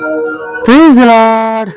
The Lord.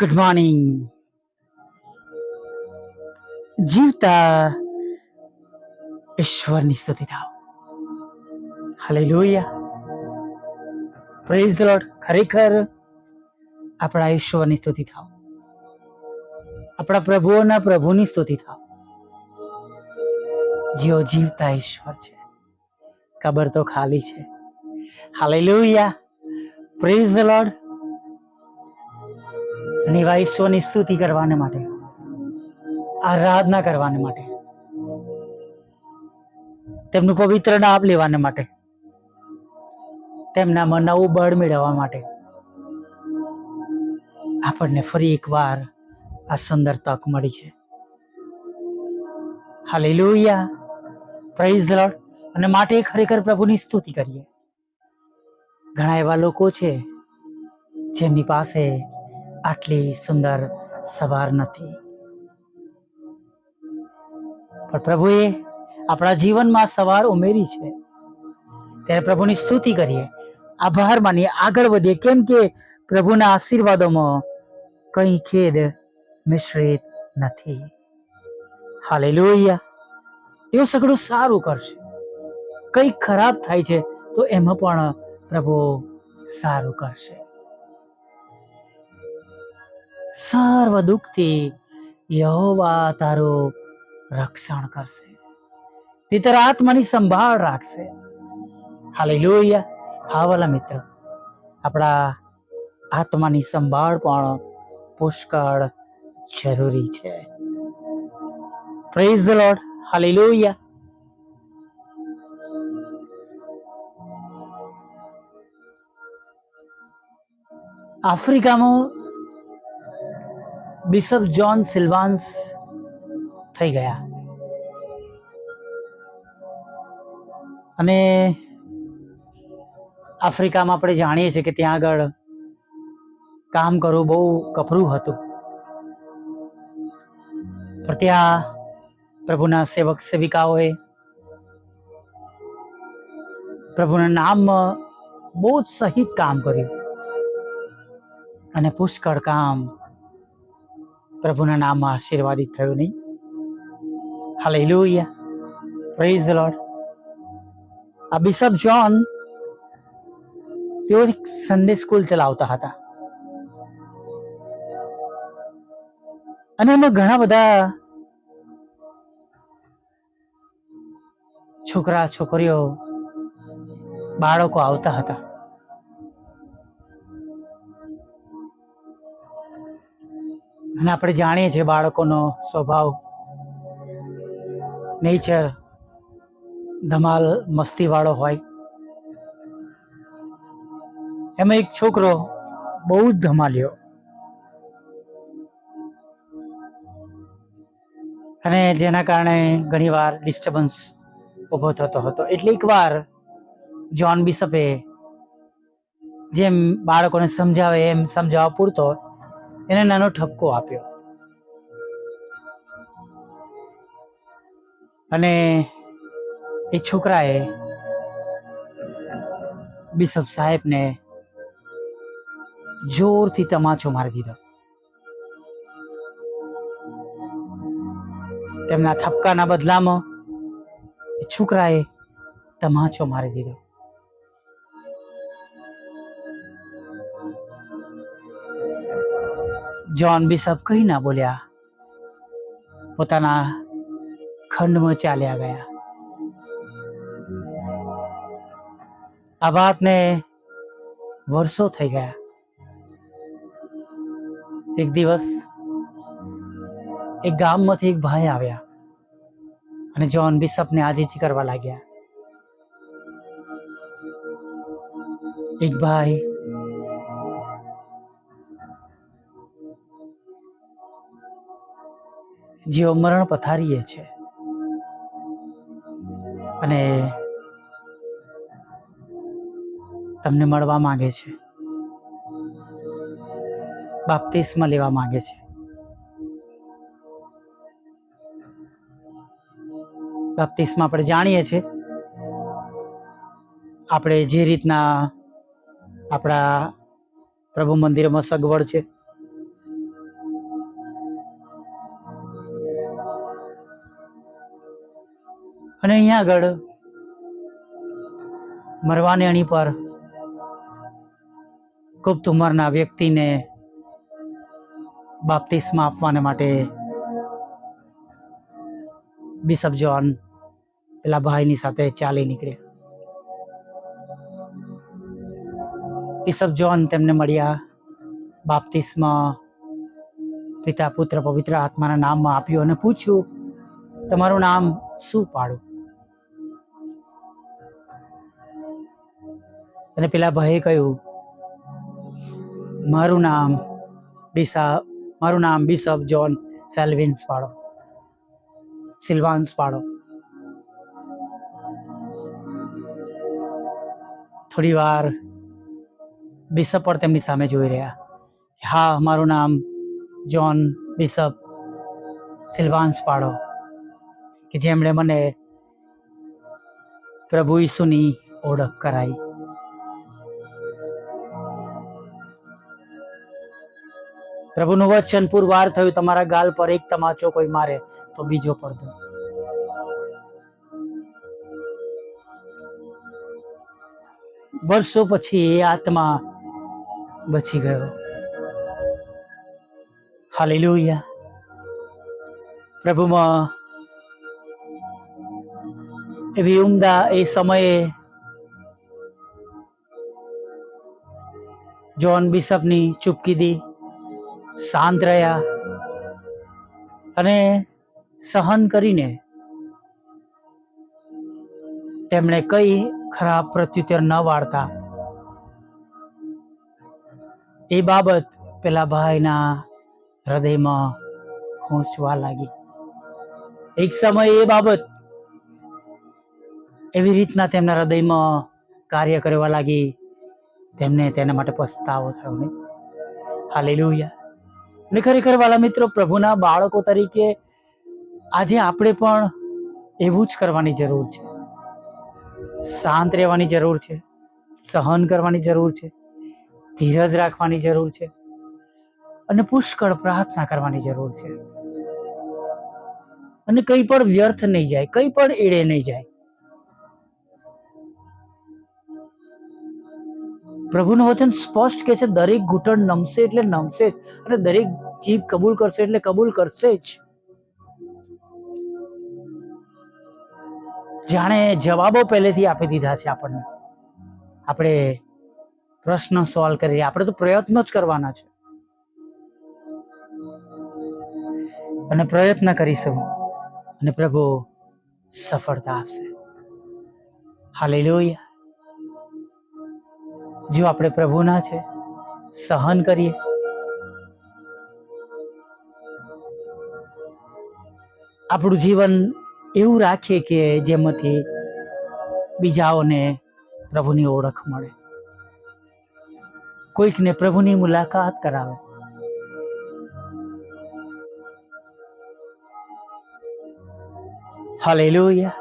Good morning જીવતા ઈશ્વરની સ્તુતિ થાવ. હાલેલુયા પ્રેઝ લોર્ડ ખરેખર આપણા ઈશ્વરની સ્તુતિ થાવ. આપણા પ્રભુઓના પ્રભુની સ્તુતિ થાવ. જેઓ જીવતા ઈશ્વર છે. કબર તો ખાલી છે. હાલેલુયા. પ્રેઝ ધ લોર્ડ અને એવા સ્તુતિ કરવાને માટે, આરાધના કરવાને માટે, તેમનું પવિત્ર નામ લેવાને માટે તેમનામાં નવું બળ મેળવવા માટે આપણને ફરી એકવાર આ સુંદર તક મળી છે. હાલેલુયા. પ્રાઇઝ લોર્ડ અને માટે ખરેખર પ્રભુની સ્તુતિ કરીએ. ઘણા એવા લોકો છે જેમની પાસે આટલી સુંદર સવાર નથી. પણ પ્રભુએ આપણા જીવનમાં સવાર ઉમેરી છે. ત્યારે પ્રભુની સ્તુતિ કરીએ. આભાર માનીએ. આગળ વધીએ. કેમ કે પ્રભુના આશીર્વાદોમાં કંઈ ખેદ મિશ્રિત નથી. હાલેલુયા. તેઓ સઘળું સારું કરશે. કંઈ ખરાબ થાય છે, તો એમાં પણ પ્રભુ સારું કરશે. સર્વ દુઃખથી યહોવા તારું રક્ષણ કરશે. તે તારા આત્માની સંભાળ રાખશે. હાલેલુયા. હા, વાલા મિત્ર, આપણા આત્માની સંભાળ પણ પુષ્કળ જરૂરી છે. Praise the lord hallelujah. આફ્રિકામાં બિશપ જ્હોન સિલ્વાન્સ થઈ ગયા. અને આફ્રિકામાં આપણે જાણીએ છીએ કે ત્યાં આગળ કામ કરવું બહુ કપરું હતું. પણ ત્યાં પ્રભુના સેવક સેવિકાઓએ પ્રભુના નામમાં બહુ જ સહિત કામ કર્યું. અને પુષ્કળ કામ પ્રભુના નામમાં આશીર્વાદિત થયું નહીં. હાલેલુયા પ્રેઝ લોર્ડ આ બિશપ જ્હોન તેઓ એક સન્ડે સ્કૂલ ચલાવતા હતા. અને એમાં ઘણા બધા છોકરા, છોકરીઓ, બાળકો આવતા હતા. અને આપણે જાણીએ છીએ બાળકોનો સ્વભાવ. નેચર ધમાલ મસ્તીવાળો હોય. એમાં એક છોકરો બહુ જ ધમાલ્યો. અને જેના કારણે ઘણીવાર ડિસ્ટર્બન્સ ઊભો થતો હતો. એટલીક વાર જોન બિશપે જેમ બાળકોને સમજાવે એમ સમજાવવા પૂરતો એને નાનો ઠપકો આપ્યો. અને એ છોકરાએ બિશપ સાહેબને જોરથી તમાચો મારી દીધો તેમના ઠપકાના બદલામાં છોકરાએ તમાચો મારી દીધો જોન બિશપ કંઈ ના બોલ્યા. પોતાના ખંડમાં ચાલ્યા ગયા. આ વાતને વર્ષો થઈ ગયા. એક દિવસ એક ગામમાંથી એક ભાઈ આવ્યા અને જ્હોન બિશપને આજીજી કરવા લાગ્યા. એક ભાઈ જેઓ મરણ પથારીએ છે. અને તમને મળવા માંગે છે. બાપ્તિસ્મા લેવા માંગે છે. બાપ્તિસ્મા આપણે જાણીએ છીએ. આપણે જે રીતના આપણા પ્રભુ મંદિરમાં સગવડ છે અને અહીંયા આગળ મરવાની અણી પર ગુપ્ત ઉંમરના વ્યક્તિને બાપ્તિસ્મા આપવાને માટે બિશપ જોન પેલા ભાઈની સાથે ચાલી નીકળ્યા. બિશપ જોન તેમને મળ્યા. બાપ્તિસ્મા પિતા પુત્ર પવિત્ર આત્માના નામમાં આપ્યું અને પૂછ્યું, તમારું નામ શું પાડું? અને પેલા ભાઈએ કહ્યું, મારું નામ બિસા મારું નામ બિશપ જોન સેલ્વિન્સ પાડો, સિલ્વાન્સ પાડો. થોડી વાર બિશપ પણ તેમની સામે જોઈ રહ્યા. હા, મારું નામ જોન બિશપ સિલ્વાન્સ પાડો. કે જેમણે મને પ્રભુ ઈસુની ઓળખ કરાઈ. પ્રભુનું વચન પુરવાર થયું, તમારા ગાલ પર એક તમાચો કોઈ મારે, તો બીજો પડતો વર્ષો પછી એ આત્મા બચી ગયો. હાલેલુયા. પ્રભુમાં એવી ઉમદા એ સમયે જોન બિશપની ચૂપકીદી શાંત રહ્યા અને સહન કરીને તેમણે કઈ ખરાબ પ્રત્યુત્તર ન વાળતા. એ બાબત પેલા ભાઈના હૃદયમાં ખૂંચવા લાગી. એક સમયે એ બાબત એવી રીતના તેમના હૃદયમાં કાર્ય કરવા લાગી. તેમને તેના માટે પસ્તાવો થયો નહીં. હાલેલુયા. ને ખરેખર વાલા મિત્રો, પ્રભુના બાળકો તરીકે આજે આપણે પણ એવું જ કરવાની જરૂર છે. શાંત રહેવાની જરૂર છે, સહન કરવાની જરૂર છે, ધીરજ રાખવાની જરૂર છે અને પુષ્કળ પ્રાર્થના કરવાની જરૂર છે. અને કંઈ પણ વ્યર્થ નહીં જાય, કંઈ પણ એડે નહીં જાય. પ્રભુનું વચન સ્પષ્ટ કહે છે, દરેક ઘૂંટણ નમશે એટલે નમશે જ અને દરેક જીભ કબૂલ કરશે એટલે કબૂલ કરશે જ. જાણે જવાબો પહેલેથી આપી દીધા છે આપણને. આપણે પ્રશ્ન સોલ્વ કરીએ. આપણે તો પ્રયત્નો જ કરવાના છે. અને પ્રયત્ન કરીશું. અને પ્રભુ સફળતા આપશે. હાલેલુયા જો આપણે પ્રભુના છે, સહન કરીએ. આપણું જીવન એવું રાખીએ કે જેમાંથી બીજાઓને પ્રભુની ઓળખ મળે. કોઈકને પ્રભુની મુલાકાત કરાવે. હાલેલુયા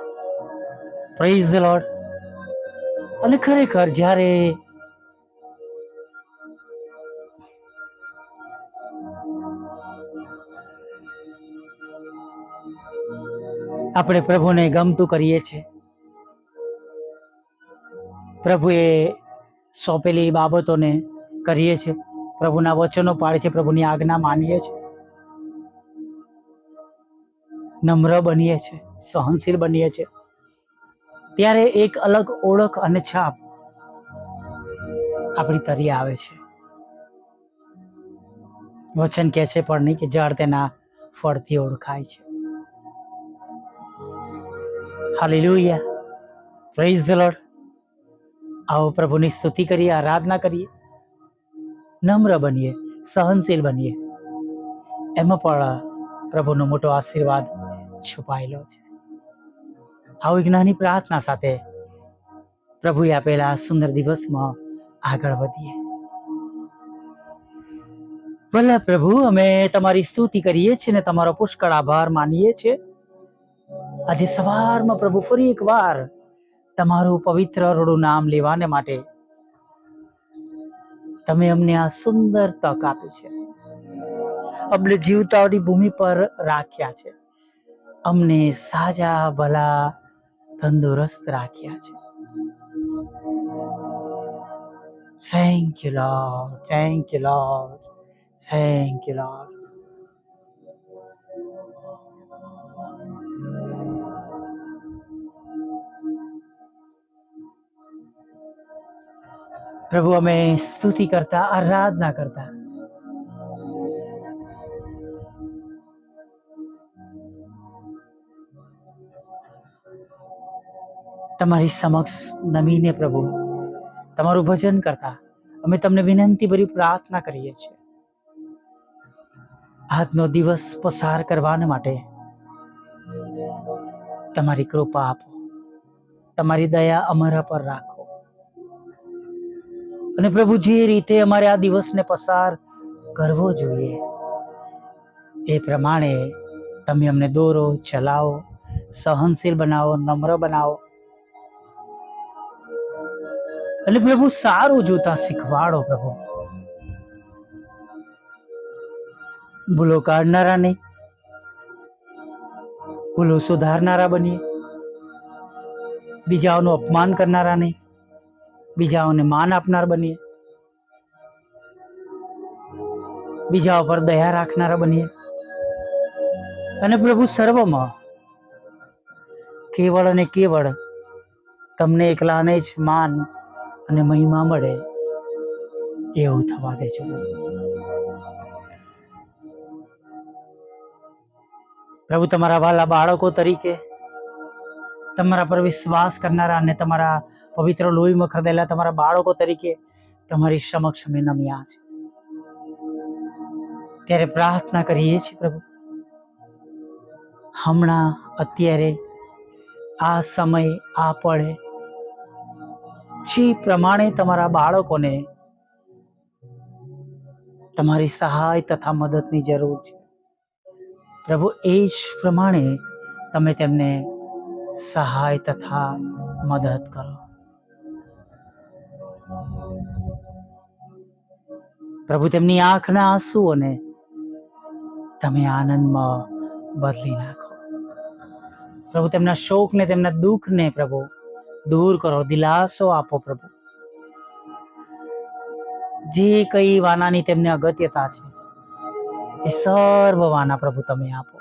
પ્રેઝ ધ લોર્ડ અને ખરેખર જ્યારે આપણે પ્રભુને ગમતું કરીએ છીએ. પ્રભુએ સોંપેલી બાબતોને કરીએ છીએ. પ્રભુના વચનો પાડે છે પ્રભુની આજ્ઞા માનીએ છીએ. નમ્ર બનીએ છીએ, સહનશીલ બનીએ છીએ. ત્યારે એક અલગ ઓળખ અને છાપ આપણી તરી આવે છે. વચન કહે છે પણ નહીં કે ઝાડ તેના ફળથી ઓળખાય છે. હાલેલુયા. પ્રેઝ ધ લોર્ડ આવો પ્રભુની સ્તુતિ કરીએ, આરાધના કરીએ. નમ્ર બનીએ, સહનશીલ બનીએ. એમાં પણ પ્રભુનો મોટો આશીર્વાદ છુપાયેલો છે. આવો એક નાની પ્રાર્થના સાથે પ્રભુએ આપેલા સુંદર દિવસમાં આગળ વધીએ. ભલે પ્રભુ, અમે તમારી સ્તુતિ કરીએ છીએ ને તમારો પુષ્કળ આભાર માનીએ છીએ. આજે સવારમાં પ્રભુ ફરી એકવાર તમારું પવિત્ર રૂડું નામ લેવાને માટે તમે અમને આ સુંદર તક આપી છે. અમને જીવતાઓની ભૂમિ પર રાખ્યા છે. અમને સાજા, ભલા, તંદુરસ્ત રાખ્યા છે. Thank you lord thank you lord thank you lord પ્રભુ, અમે સ્તુતિ કરતા, આરાધના કરતા. તમારી સમક્ષ નમીને પ્રભુ, તમારું ભજન કરતા, અમે તમને વિનંતી ભરી પ્રાર્થના કરીએ છીએ. આજનો દિવસ પસાર કરવાને માટે તમારી કૃપા આપો. તમારી દયા અમારા પર રાખો. અને પ્રભુ જે રીતે અમારે આ દિવસને પસાર કરવો જોઈએ, એ પ્રમાણે તમે અમને દોરો, ચલાવો, સહનશીલ બનાવો, નમ્ર બનાવો. અને પ્રભુ સારું જોતા શીખવાડો પ્રભુ. ભૂલો કાઢનારા નહીં. ભૂલો સુધારનારા બનીએ. બીજાઓનું અપમાન કરનારા નહીં. બીજાઓને માન આપનાર બનીએ. બીજા ઉપર દયા રાખનારા બનીએ. અને પ્રભુ સર્વમાં કેવળ અને કેવળ તમને એકલાને જ માન અને મહિમા મળે એવું થવા દેજો પ્રભુ, તમારા વાલા બાળકો તરીકે તમારા પર વિશ્વાસ કરનારા અને તમારા પવિત્ર લોહીમાં ખરીદેલા તમારા બાળકો તરીકે તમારી સમક્ષ અમે નમ્યા છે. ત્યારે પ્રાર્થના કરીએ છીએ પ્રભુ. હમણાં અત્યારે આ સમય આ પડે જે પ્રમાણે તમારા બાળકોને તમારી સહાય તથા મદદની જરૂર છે. પ્રભુ, એ જ પ્રમાણે તમે તેમને સહાય તથા મદદ કરો. પ્રભુ તેમની આંખના આંસુઓને તમે આનંદમાં બદલી નાખો. પ્રભુ તેમના શોકને, તેમના દુઃખને પ્રભુ દૂર કરો, દિલાસો આપો પ્રભુ. જે કઈ વાનાની તેમને અગત્યતા છે, એ સર્વ વાના પ્રભુ તમે આપો.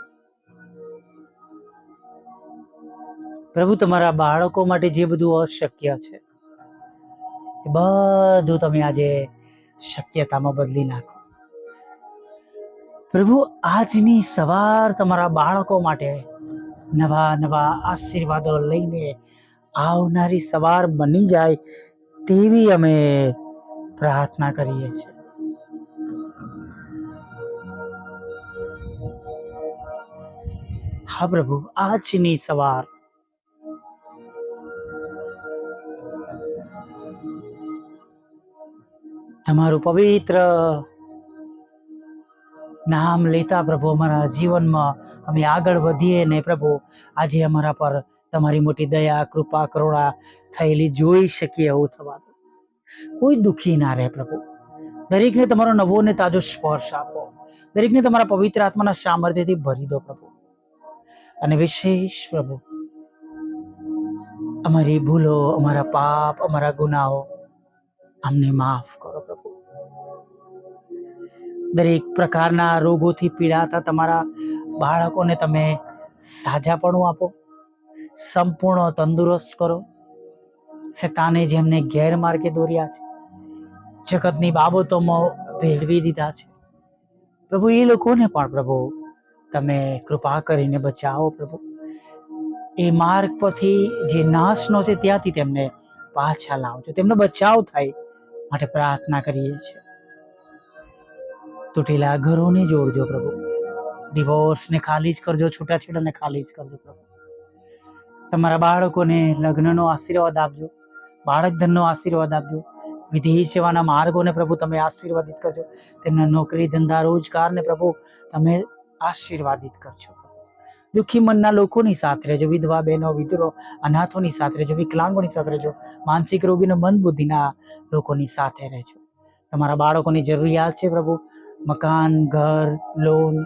પ્રભુ, તમારા બાળકો માટે જે બધું અશક્ય છે, એ બધું તમે આજે શક્યતામાં બદલી નાખો. પ્રભુ, આજની સવાર તમારા બાળકો માટે નવા નવા આશીર્વાદો લઈને આવનારી સવાર બની જાય તેવી અમે પ્રાર્થના કરીએ છીએ. હા પ્રભુ, આજની સવાર તમારું પવિત્ર નામ લેતા પ્રભુ, અમારા જીવનમાં અમે આગળ વધીએ ને પ્રભુ, આજે અમારા પર તમારી મોટી દયા, કૃપા, કરુણા થયેલી જોઈ શકીએ એવું થવા કોઈ દુઃખી ના રહે પ્રભુ. દરેકને તમારો નવો ને તાજો સ્પર્શ આપો. દરેકને તમારા પવિત્ર આત્માના સામર્થ્યથી ભરી દો પ્રભુ. અને વિશેષ પ્રભુ, અમારી ભૂલો, અમારા પાપ, અમારા ગુનાઓ અમને માફ કરો. દરેક પ્રકારના રોગોથી પીડાતા તમારા બાળકોને તમે સાજાપણું આપો, સંપૂર્ણ તંદુરસ્ત કરો. શેતાને જેમને ગેરમાર્ગે દોર્યા છે, જગતની બાબતોમાં ભેળવી દીધા છે. પ્રભુ, એ લોકોને પણ પ્રભુ, તમે કૃપા કરીને બચાવો પ્રભુ. એ માર્ગ પરથી જે નાશનો છે ત્યાંથી તેમને પાછા લાવજો. તેમનો બચાવ થાય માટે પ્રાર્થના કરીએ છીએ. તૂટેલા ઘરોને જોડજો પ્રભુ. ડિવોર્સને ખાલી જ કરજો, છૂટાછેડાને ખાલી જ કરજો પ્રભુ. તમારા બાળકોને લગ્નનો આશીર્વાદ આપજો બાળક ધનનો આશીર્વાદ આપજો વિદેશ સેવાના માર્ગોને પ્રભુ તમે આશીર્વાદિત કરજો, તેમના નોકરી ધંધા રોજગારને પ્રભુ તમે આશીર્વાદિત કરજો દુઃખી મનના લોકોની સાથે રહેજો, વિધવા બહેનો, વિધરો, અનાથોની સાથે રહેજો, વિકલાંગોની સાથે રહેજો, માનસિક રોગીનો મન બુદ્ધિના લોકોની સાથે રહેજો. તમારા બાળકોની જરૂરિયાત છે પ્રભુ મકાન, ઘર, લોન,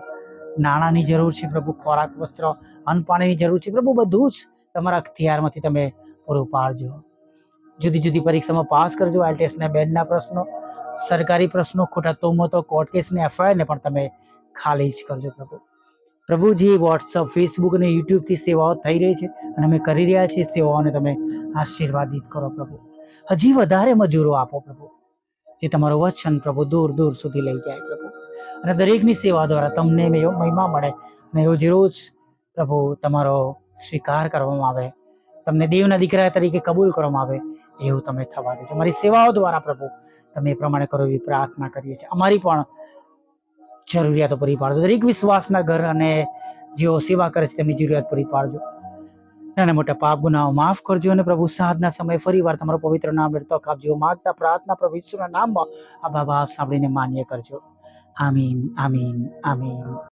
નાણાંની જરૂર છે પ્રભુ, ખોરાક, વસ્ત્ર, અન્ન પાણીની જરૂર છે. પ્રભુ, બધું જ તમારા અખતિયારમાંથી તમે પૂરું પાડજો. જુદી જુદી પરીક્ષામાં પાસ કરજો આઈટીએસના બેનના પ્રશ્નો, સરકારી પ્રશ્નો, ખોટા તોમતો, કોર્ટ કેસની એફઆઈઆરને પણ તમે ખાલી જ કરજો પ્રભુ. પ્રભુજી વોટ્સઅપ, ફેસબુક અને યુટ્યુબથી સેવાઓ થઈ રહી છે અને અમે કરી રહ્યા છીએ, સેવાઓને તમે આશીર્વાદિત કરો પ્રભુ. હજી વધારે મજૂરો આપો પ્રભુ. જે તમારું વચન પ્રભુ, દૂર દૂર સુધી લઈ જાય પ્રભુ. અને દરેકની સેવા દ્વારા તમને મહિમા મળે. અને રોજ રોજ પ્રભુ તમારો સ્વીકાર કરવામાં આવે. તમને દેવના દીકરા તરીકે કબૂલ કરવામાં આવે. એવું તમે થવા દેજો મારી સેવાઓ દ્વારા પ્રભુ તમે એ પ્રમાણે કરો એવી પ્રાર્થના કરીએ છીએ. અમારી પણ જરૂરિયાતો પૂરી પાડજો. દરેક વિશ્વાસના ઘર અને જેઓ સેવા કરે છે તેમની જરૂરિયાત પૂરી પાડજો. નાના મોટા પાપ ગુનાઓ માફ કરજો અને પ્રભુ સાધના સમય ફરી વાર તમારો પવિત્ર નામ લેતો આપજો માગતા પ્રાર્થના પ્રભુ ઈશ્વરના નામમાં આ બાબા સાંભળીને માન્ય કરજો. આમીન આમીન આમીન.